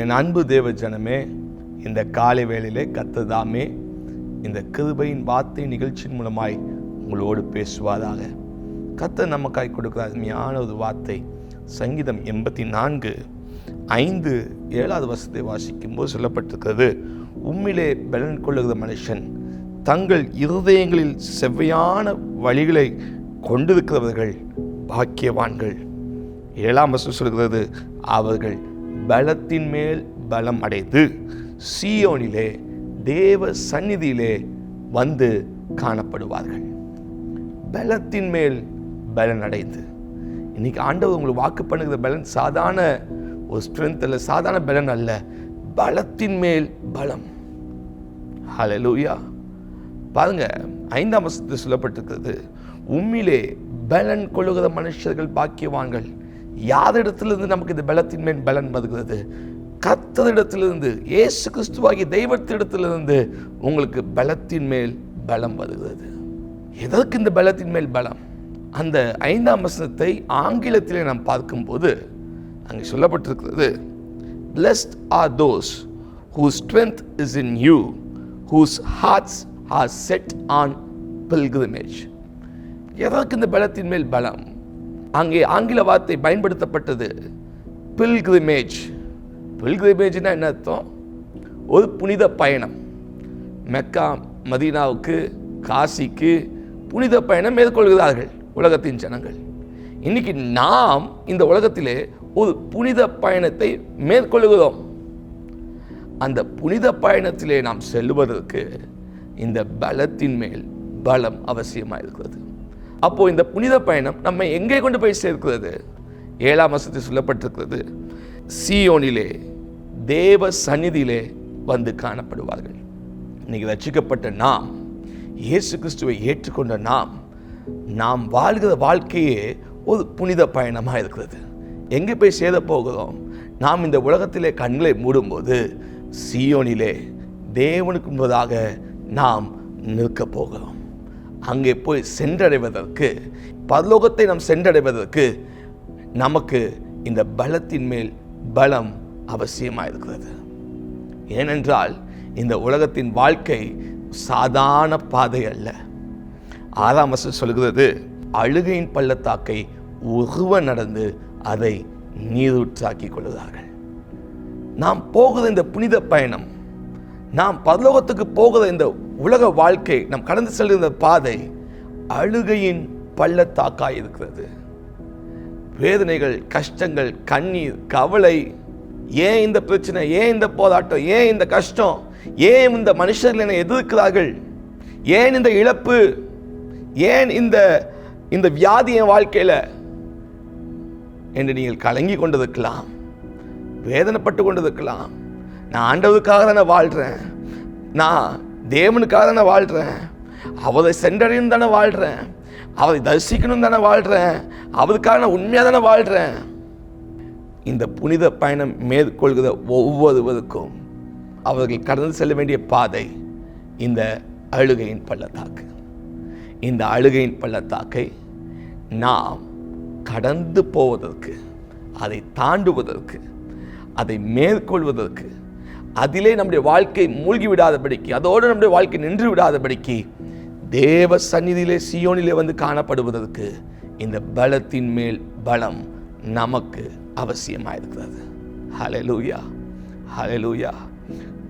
என் அன்பு தேவ ஜனமே இந்த காலை வேளையிலே கத்ததாமே இந்த கிருபையின் வார்த்தை நிகழ்ச்சியின் மூலமாய் உங்களோடு பேசுவாராக. கத்த நமக்காய் கொடுக்குற அருமையான ஒரு வார்த்தை சங்கீதம் எண்பத்தி நான்கு ஐந்து ஏழாவது வருஷத்தை வாசிக்கும்போது சொல்லப்பட்டிருக்கிறது உம்மிலே பலன் கொள்ளுகிற மனுஷன் தங்கள் இருதயங்களில் செவ்வையான வழிகளை கொண்டிருக்கிறவர்கள் பாக்கியவான்கள். ஏழாம் வசனம் சொல்கிறது அவர்கள் பலத்தின் மேல் பலம் அடைந்து சீயோனிலே தேவ சந்நிதியிலே வந்து காணப்படுவார்கள். பலத்தின் மேல் பலன் அடைந்து. இன்னைக்கு ஆண்டவர் உங்களுக்கு வாக்கு பண்ணுகிற பலன் சாதாரண ஒரு ஸ்ட்ரென்த் அல்ல சாதாரண பலன் அல்ல. பலத்தின் மேல் பலம். ஹலலூயா பாருங்க ஐந்தாம் வசத்தில் சொல்லப்பட்டிருக்கிறது உண்மையிலே பலன் கொள்ளுகிற மனுஷர்கள் பாக்கியவான்கள். யாரிடத்திலிருந்து நமக்கு இந்த பலத்தின் மேல் பலன் வருகிறது கத்தரிடத்திலிருந்து இயேசு கிறிஸ்துவாகிய தெய்வத்திடத்திலிருந்து உங்களுக்கு பலத்தின் மேல் பலம் வருகிறது எதற்கு இந்த பலத்தின் மேல் பலம்? அந்த ஐந்தாம் வசனத்தை ஆங்கிலத்திலே நாம் பார்க்கும்போது அங்கே சொல்லப்பட்டிருக்கிறது blessed are those who strength is in you whose hearts are set on pilgrimage. எதற்கு இந்த பலத்தின் மேல் பலம்? அங்கே ஆங்கில வார்த்தை பயன்படுத்தப்பட்டது. பில்கிரிமேஜ் பில்கிரிமேஜ்னா என்ன அர்த்தம்? ஒரு புனித பயணம். மெக்கா மதீனாவுக்கு காசிக்கு புனித பயணம் மேற்கொள்கிறார்கள் உலகத்தின் ஜனங்கள். இன்னைக்கு நாம் இந்த உலகத்திலே ஒரு புனித பயணத்தை மேற்கொள்கிறோம். அந்த புனித பயணத்திலே நாம் செல்வதற்கு இந்த பலத்தின் மேல் பலம் அவசியமாக இருக்கிறது அப்போது இந்த புனித பயணம் நம்ம எங்கே கொண்டு போய் சேர்க்கிறது? ஏழாம் வசதி சொல்லப்பட்டிருக்கிறது சியோனிலே தேவ சந்நிதியிலே வந்து காணப்படுவார்கள். இன்னைக்கு ரச்சிக்கப்பட்ட நாம் இயேசு கிறிஸ்துவை ஏற்றுக்கொண்ட நாம் நாம் வாழ்கிற வாழ்க்கையே ஒரு புனித பயணமாக இருக்கிறது. எங்கே போய் சேத போகிறோம்? நாம் இந்த உலகத்திலே கண்களை மூடும்போது சியோனிலே தேவனுக்கு முன்பதாக நாம் நிற்க போகிறோம். அங்கே போய் சென்றடைவதற்கு பரலோகத்தை நாம் சென்றடைவதற்கு நமக்கு இந்த பலத்தின் மேல் பலம் அவசியமாக இருக்கிறது ஏனென்றால் இந்த உலகத்தின் வாழ்க்கை சாதாரண பாதை அல்ல. ஆறாம் வசம் சொல்கிறது அழுகையின் பள்ளத்தாக்கை உருவ நடந்து அதை நீரூற்றாக்கி கொள்கிறார்கள் நாம் போகிற இந்த புனித பயணம் நாம் பரலோகத்துக்கு போகிற இந்த உலக வாழ்க்கை நம் கடந்து செல்கிற பாதை அழுகையின் பள்ளத்தாக்காய் இருக்கிறது வேதனைகள் கஷ்டங்கள் கண்ணீர் கவலை ஏன் இந்த பிரச்சனை ஏன் இந்த போராட்டம் ஏன் இந்த கஷ்டம் ஏன் இந்த மனுஷர்கள் என்னை எதிர்க்கிறார்கள் ஏன் இந்த இழப்பு ஏன் இந்த இந்த வியாதி என் வாழ்க்கையில் என்று நீங்கள் கலங்கி கொண்டிருக்கலாம் வேதனைப்பட்டு கொண்டிருக்கலாம். நான் ஆண்டவருக்காக தானே வாழ்கிறேன் நான் தேவனுக்காக தானே வாழ்கிறேன் அவரை சென்றடையும் தானே வாழ்கிறேன் அவரை தரிசிக்கணும் தானே வாழ்கிறேன் அவருக்காக நான் உண்மையாக தானே வாழ்கிறேன் இந்த புனித பயணம் மேற்கொள்கிற ஒவ்வொருவருக்கும் அவர்கள் கடந்து செல்ல வேண்டிய பாதை இந்த அழுகையின் பள்ளத்தாக்கு. இந்த அழுகையின் பள்ளத்தாக்கை நாம் கடந்து போவதற்கு அதை தாண்டுவதற்கு அதை மேற்கொள்வதற்கு அதிலே நம்முடைய வாழ்க்கை மூழ்கி விடாதபடிக்கு அதோடு நம்முடைய வாழ்க்கை நின்று விடாதபடிக்கு தேவ சந்நிதியிலே சியோனிலே வந்து காணப்படுவதற்கு இந்த பலத்தின் மேல் பலம் நமக்கு அவசியமாக இருக்கிறது ஹலலூயா ஹalleluya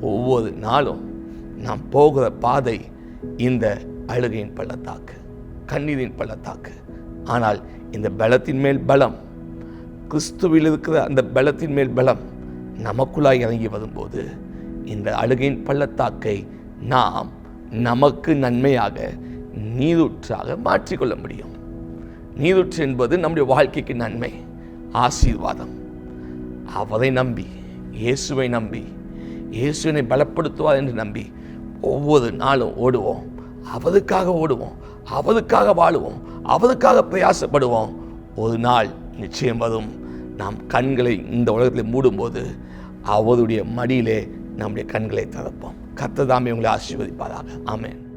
ஒவ்வொரு நாளும் நாம் போகிற பாதை இந்த அழுகையின் பள்ளத்தாக்கு கண்ணீரின் பள்ளத்தாக்கு. ஆனால் இந்த பலத்தின் மேல் பலம் கிறிஸ்துவில் இருக்கிற அந்த பலத்தின் மேல் பலம் நமக்குள்ளாய் இறங்கி வரும்போது இந்த அழுகையின் பள்ளத்தாக்கை நாம் நமக்கு நன்மையாக நீரூற்றாக மாற்றிக்கொள்ள முடியும். நீரூற்று என்பது நம்முடைய வாழ்க்கைக்கு நன்மை ஆசீர்வாதம். அவரை நம்பி இயேசுவை நம்பி இயேசுவினை பலப்படுத்துவார் என்று நம்பி ஒவ்வொரு நாளும் ஓடுவோம். அவருக்காக ஓடுவோம் அவருக்காக வாழுவோம் அவருக்காக பிரயாசப்படுவோம். ஒரு நாள் நிச்சயம் வரும். நாம் கண்களை இந்த உலகத்தில் மூடும்போது அவருடைய மடியிலே நம்முடைய கண்களை திறப்போம். கத்ததாமே உங்களை ஆசீர்வதிப்பாராக. ஆமேன்.